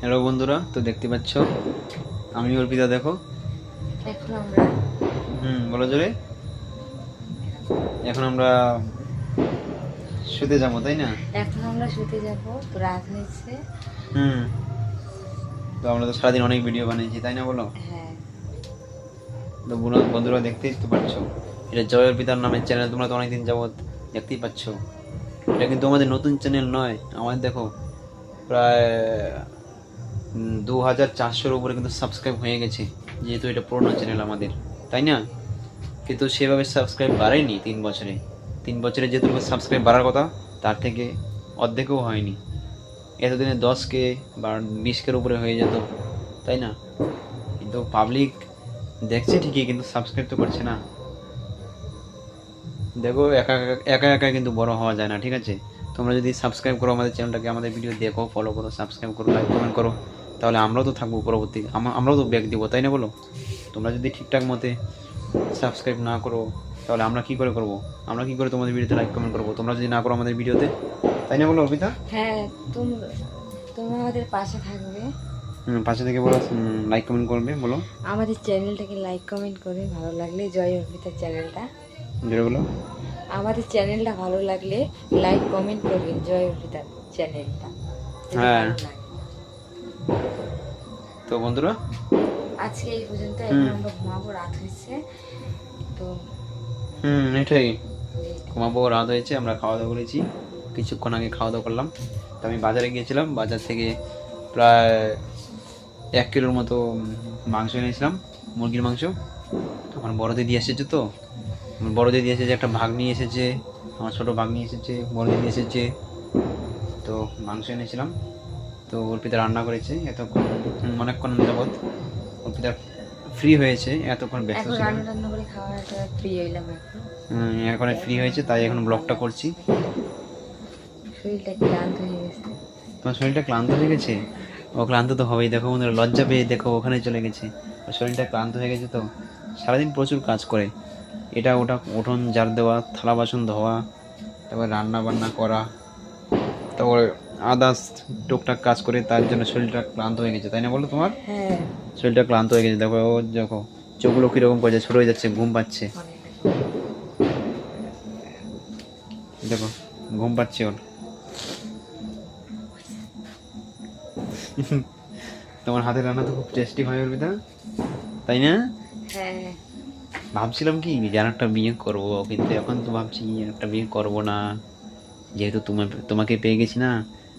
Hello বন্ধুরা তো দেখতে পাচ্ছ আমি অর্পিতা দেখো। এখন আমরা হুম বলো জোরে। এখন আমরা শুতে যাব তাই না? এখন আমরা শুতে যাব তো রাত হয়েছে। হুম তো আমরা তো সারাদিন অনেক ভিডিও বানিয়েছি তাই না বলো? হ্যাঁ। তো বন্ধু- বন্ধুরা দেখতেই তো পাচ্ছ এটা জয় অর্পিতার নামের চ্যানেল তোমরা তো অনেকদিন যাবৎ দেখতেই পাচ্ছ। এটা কিন্তু আমাদের নতুন চ্যানেল নয় আমাদের দেখো প্রায় দু হাজার চারশোর উপরে কিন্তু সাবস্ক্রাইব হয়ে গেছে, যেহেতু এটা পুরোনো চ্যানেল আমাদের, তাই না? কিন্তু সেভাবে সাবস্ক্রাইব বাড়েনি তিন বছরে। তিন বছরে যেটুকু সাবস্ক্রাইব বাড়ার কথা, তার থেকে অর্ধেকও হয়নি। এতদিনে দশ কে বা বিশ কের উপরে হয়ে যেত, তাই না? কিন্তু পাবলিক দেখছে ঠিকই, কিন্তু সাবস্ক্রাইব তো করছে না। দেখো, একা- একা একা কিন্তু বড় হওয়া যায় না, ঠিক আছে? তোমরা যদি সাবস্ক্রাইব করো আমাদের চ্যানেলটাকে আমাদের ভিডিও দেখো ফলো করো সাবস্ক্রাইব করো লাইক কমেন্ট করো। তাহলে আমরাও তো থাকব পরবর্তী আমরাও তো ব্যাক দিব তাই না বলো? তোমরা যদি ঠিকঠাক মতে সাবস্ক্রাইব না করো তাহলে আমরা কি করে করব? আমরা কি করে তোমাদের ভিডিওতে লাইক কমেন্ট করব? তোমরা যদি না করো আমাদের ভিডিওতে তাই না বলো অর্পিতা? হ্যাঁ তুমি তুমি আমাদের পাশে থাকবে। পাশে থেকে বলো লাইক কমেন্ট করবে বলো। আমাদের চ্যানেলটাকে লাইক কমেন্ট করে ভালো লাগলে। জয় অর্পিতার চ্যানেলটা। জোরে বলো। আমাদের চ্যানেলটা ভালো লাগলে লাইক কমেন্ট করবেন জয় অর্পিতার চ্যানেলটা। হ্যাঁ। তো বন্ধুরা? আজকে এই পর্যন্ত। এখন আমরা ঘুমাবো রাত হয়েছে। তো হুম এটাই। ঘুমাবো রাত হয়েছে আমরা খাওয়া দাওয়া করেছি। কিছুক্ষণ আগে খাওয়া দাওয়া করলাম। তো আমি বাজারে গিয়েছিলাম বাজার থেকে প্রায় এক কিলোর মতো মাংস এনেছিলাম মুরগির মাংস। আমার বড় দিদি এসেছে তো। আমার বড় দিদি এসেছে একটা ভাগ নিয়ে এসেছে। আমার ছোটো ভাগ নিয়ে এসেছে বড় দিদি এসেছে। তো মাংস এনেছিলাম। তো অর্পিতা রান্না করেছে এতক্ষণ অনেকক্ষণ যাবৎ অর্পিতা ফ্রি হয়েছে এতক্ষণ ব্যস্ত এখন ছিল। এখন। ফ্রি হয়েছে তাই এখন ব্লগটা করছি। তোমার শরীরটা ক্লান্ত হয়ে গেছে? ও ক্লান্ত তো হবেই দেখো বন্ধুরা লজ্জা পেয়ে দেখো ওখানে চলে গেছে। ওর শরীরটা ক্লান্ত হয়ে গেছে তো সারাদিন প্রচুর কাজ করে। এটা ওটা উঠোন ঝাড় দেওয়া থালা বাসন ধোয়া তারপর রান্না বান্না করা তারপরে আদার্স টুকটাক কাজ করে তার জন্য শরীরটা ক্লান্ত হয়ে গেছে তাই না বলো তোমার? হ্যাঁ। শরীরটা ক্লান্ত হয়ে গেছে দেখো ও দেখো চোখগুলো কীরকম করছে ছোট হয়ে যাচ্ছে ঘুম পাচ্ছে। দেখো ঘুম পাচ্ছে ওর। তোমার হাতের রান্না তো খুব টেস্টি হয় অর্পিতা। তাই না? হ্যাঁ। ভাবছিলাম কি যে আর একটা বিয়ে করব কিন্তু এখন তো ভাবছি একটা বিয়ে করব না। যেহেতু তোমার তোমাকে পেয়ে গেছি না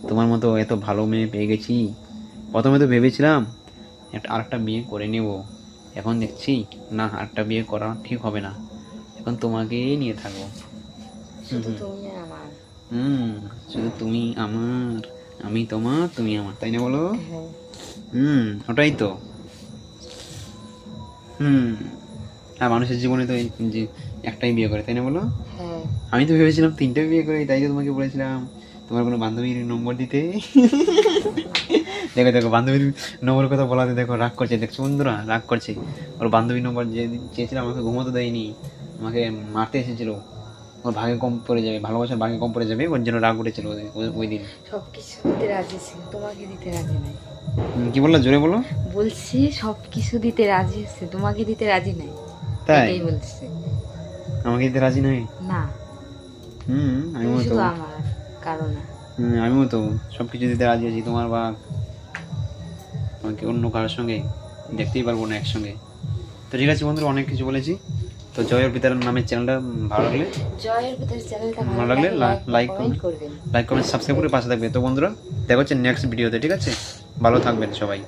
তোমার মতো এত ভালো মেয়ে পেয়ে গেছি। প্রথমে তো ভেবেছিলাম একটা আর একটা বিয়ে করে নেব। এখন দেখছি না আরেকটা বিয়ে করা ঠিক হবে না। এখন তোমাকেই নিয়ে থাকব। হুম শুধু তুমি আমার। আমি তোমার তুমি আমার তাই না বলো? হ্যাঁ। হুম ওটাই তো। হুম আর মানুষের জীবনে তো যে একটাই বিয়ে করে তাই না বলো? হ্যাঁ। আমি তো ভেবেছিলাম তিনটে বিয়ে করে তাই তো তোমাকে বলেছিলাম। তোমার কোনো বান্ধবীর নম্বর দিতে? দেখো দেখো বান্ধবীর নম্বরের কথা বলাতে দেখো রাগ করছে। দেখছ বন্ধুরা রাগ করছে। ওর বান্ধবীর নম্বর যে চেয়েছিলাম আমাকে ঘুমোতে দেয়নি। আমাকে মারতে এসেছিল। ওর ভাগে কম পড়ে যাবে ভালোবাসার ভাগে কম পড়ে যাবে ওর জন্য রাগ উঠেছিল ওই- দিন। সব কিছু দিতে রাজি ছিল তোমাকে দিতে রাজি নাই। কি বলল? জোরে বলো। বলছি সব কিছু দিতে রাজি আছে তোমাকে দিতে রাজি নাই। তাই? বলছে। আমাকে দিতে রাজি নাই? না। হুম আমি তো আমার। কারণ। আমিও তো সব কিছু দিতে রাজি আছি। তোমার বা আমাকে অন্য কারোর সঙ্গে? দেখতেই পারব না একসঙ্গে। তো ঠিক আছে বন্ধুরা অনেক কিছু বলেছি। তো জয় পিতার নামের চ্যানেলটা ভালো লাগলে জয়ের পিতার চ্যানেলটা ভালো লাগলে লাইক লাইক কমেন্ট সাবস্ক্রাইব করে পাশে থাকবে। তো বন্ধুরা দেখা হচ্ছে নেক্সট ভিডিওতে ঠিক আছে? ভালো থাকবেন সবাই।